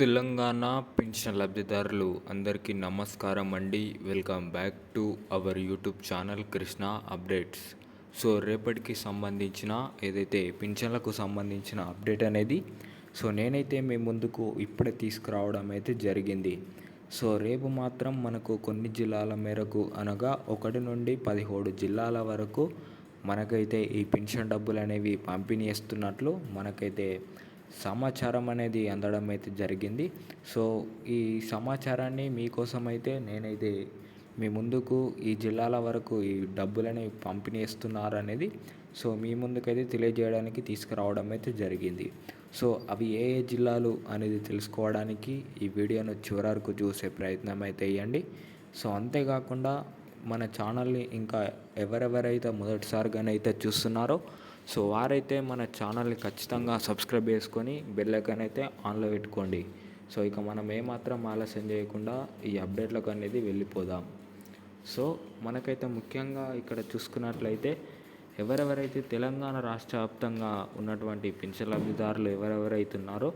Telangana pension లబ్ధిదారులు అందరికీ నమస్కారం అండి. Welcome back to our YouTube channel Krishna updates. So రేపటికి సంబంధించిన ఏదైతే పింఛన్లకు సంబంధించిన అప్డేట్ అనేది సో నేనైతే మీ ముందుకు ఇప్పుడే తీసుకురావడం అయితే జరిగింది. సో రేపు మాత్రం మనకు కొన్ని జిల్లాల మేరకు అనగా ఒకటి నుండి పదిహేడు జిల్లాల వరకు మనకైతే ఈ పెన్షన్ డబ్బులు అనేవి పంపిణీ చేస్తున్నట్లు మనకైతే సమాచారం అనేది అందడం అయితే జరిగింది. సో ఈ సమాచారాన్ని మీకోసం అయితే నేనైతే మీ ముందుకు ఈ జిల్లాల వరకు ఈ డబ్బులని పంపిణీ చేస్తున్నారు అనేది సో మీ ముందుకైతే తెలియజేయడానికి తీసుకురావడం అయితే జరిగింది. సో అవి ఏ ఏ జిల్లాలు అనేది తెలుసుకోవడానికి ఈ వీడియోను చివరి వరకు చూసే ప్రయత్నం అయితే వేయండి సో అంతేకాకుండా మన ఛానల్ని ఇంకా ఎవరెవరైతే మొదటిసారిగానైతే చూస్తున్నారో సో వారైతే మన ఛానల్ని ఖచ్చితంగా సబ్స్క్రైబ్ చేసుకొని బెల్ ఐకాన్ అయితే ఆన్లో పెట్టుకోండి. సో ఇక మనం ఏమాత్రం ఆలస్యం చేయకుండా ఈ అప్డేట్లకు అనేది వెళ్ళిపోదాం. సో మనకైతే ముఖ్యంగా ఇక్కడ చూసుకున్నట్లయితే ఎవరెవరైతే తెలంగాణ రాష్ట్ర వ్యాప్తంగా ఉన్నటువంటి పెన్షన్ లబ్ధిదారులు ఎవరెవరైతే ఉన్నారో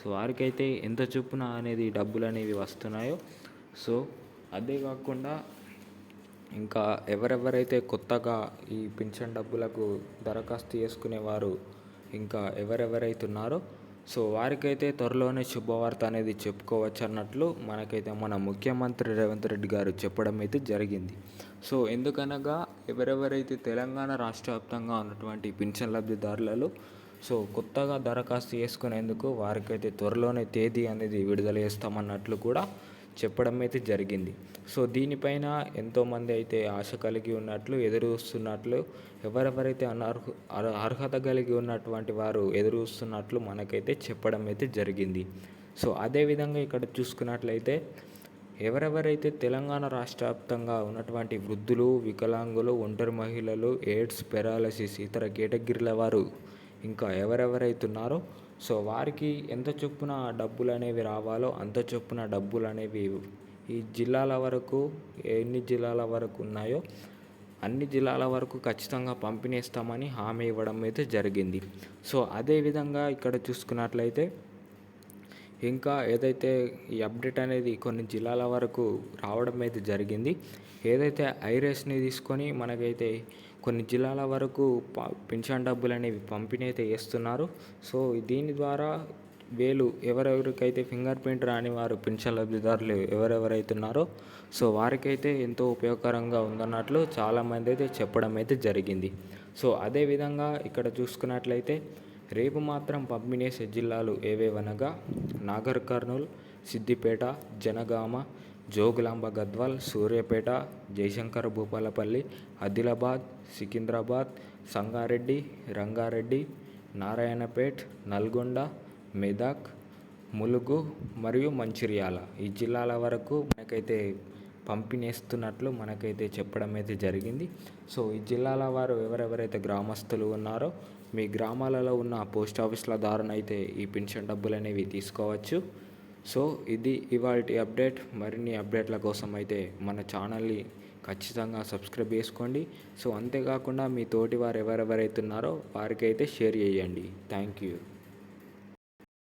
సో వారికైతే ఎంత చొప్పున అనేది డబ్బులు అనేవి వస్తున్నాయో సో అదే కాకుండా ఇంకా ఎవరెవరైతే కొత్తగా ఈ పింఛన్ డబ్బులకు దరఖాస్తు చేసుకునేవారు ఇంకా ఎవరెవరైతే ఉన్నారో సో వారికైతే త్వరలోనే శుభవార్త అనేది చెప్పుకోవచ్చు అన్నట్లు మనకైతే మన ముఖ్యమంత్రి రేవంత్ రెడ్డి గారు చెప్పడం అయితే జరిగింది. సో ఎందుకనగా ఎవరెవరైతే తెలంగాణ రాష్ట్ర వ్యాప్తంగా ఉన్నటువంటి పింఛన్ లబ్ధిదారులలో సో కొత్తగా దరఖాస్తు చేసుకునేందుకు వారికైతే త్వరలోనే తేదీ అనేది విడుదల చేస్తామన్నట్లు కూడా చెప్పడం అయితే జరిగింది. సో దీనిపైన ఎంతోమంది అయితే ఆశ కలిగి ఉన్నట్లు ఎదురు చూస్తున్నట్లు ఎవరెవరైతే అనర్హ అర్హత కలిగి ఉన్నటువంటి వారు ఎదురు చూస్తున్నట్లు మనకైతే చెప్పడం అయితే జరిగింది. సో అదేవిధంగా ఇక్కడ చూసుకున్నట్లయితే ఎవరెవరైతే తెలంగాణ రాష్ట్ర వ్యాప్తంగా ఉన్నటువంటి వృద్ధులు వికలాంగులు ఒంటరి మహిళలు ఎయిడ్స్ పెరాలసిస్ ఇతర కేటగిరీల వారు ఇంకా ఎవరెవరైతే ఉన్నారో సో వారికి ఎంత చొప్పున డబ్బులు అనేవి రావాలో అంత చొప్పున డబ్బులు అనేవి ఈ జిల్లాల వరకు ఎన్ని జిల్లాల వరకు ఉన్నాయో అన్ని జిల్లాల వరకు ఖచ్చితంగా పంపిణీ ఇస్తామని హామీ ఇవ్వడం అయితే జరిగింది. సో అదేవిధంగా ఇక్కడ చూసుకున్నట్లయితే ఇంకా ఏదైతే ఈ అప్డేట్ అనేది కొన్ని జిల్లాల వరకు రావడం అయితే జరిగింది ఏదైతే ఐరేస్ని తీసుకొని మనకైతే కొన్ని జిల్లాల వరకు ప- పెన్షన్ డబ్బులు అనేవి పంపిణీ అయితే చేస్తున్నారు. సో దీని ద్వారా వేలు ఎవరెవరికైతే ఫింగర్ ప్రింట్ రాని వారు పెన్షన్ లబ్ధిదారులు ఎవరెవరైతున్నారో సో వారికైతే ఎంతో ఉపయోగకరంగా ఉందన్నట్లు చాలామంది అయితే చెప్పడం అయితే జరిగింది. సో అదేవిధంగా ఇక్కడ చూసుకున్నట్లయితే రేపు మాత్రం పంపిణీ చేసే జిల్లాలు ఏవేవనగా నాగర్ కర్నూల్ సిద్దిపేట జనగామ జోగులాంబ గద్వాల్ సూర్యాపేట జయశంకర్ భూపాలపల్లి ఆదిలాబాద్ సికింద్రాబాద్ సంగారెడ్డి రంగారెడ్డి నారాయణపేట్ నల్గొండ మెదక్ ములుగు మరియు మంచిర్యాల. ఈ జిల్లాల వరకు మనకైతే పంపిణీస్తున్నట్లు మనకైతే చెప్పడం అయితే జరిగింది. సో ఈ జిల్లాల వారు ఎవరెవరైతే గ్రామస్తులు ఉన్నారో మీ గ్రామాలలో ఉన్న పోస్ట్ ఆఫీస్ల ద్వారానైతే ఈ పెన్షన్ డబ్బులు అనేవి తీసుకోవచ్చు. సో ఇది ఇవాళ అప్డేట్. మరిన్ని అప్డేట్ల కోసం అయితే మన ఛానల్ని ఖచ్చితంగా సబ్స్క్రైబ్ చేసుకోండి. సో అంతేకాకుండా మీ తోటి వారు ఎవరెవరైతే ఉన్నారో వారికైతే షేర్ చేయండి. Thank you.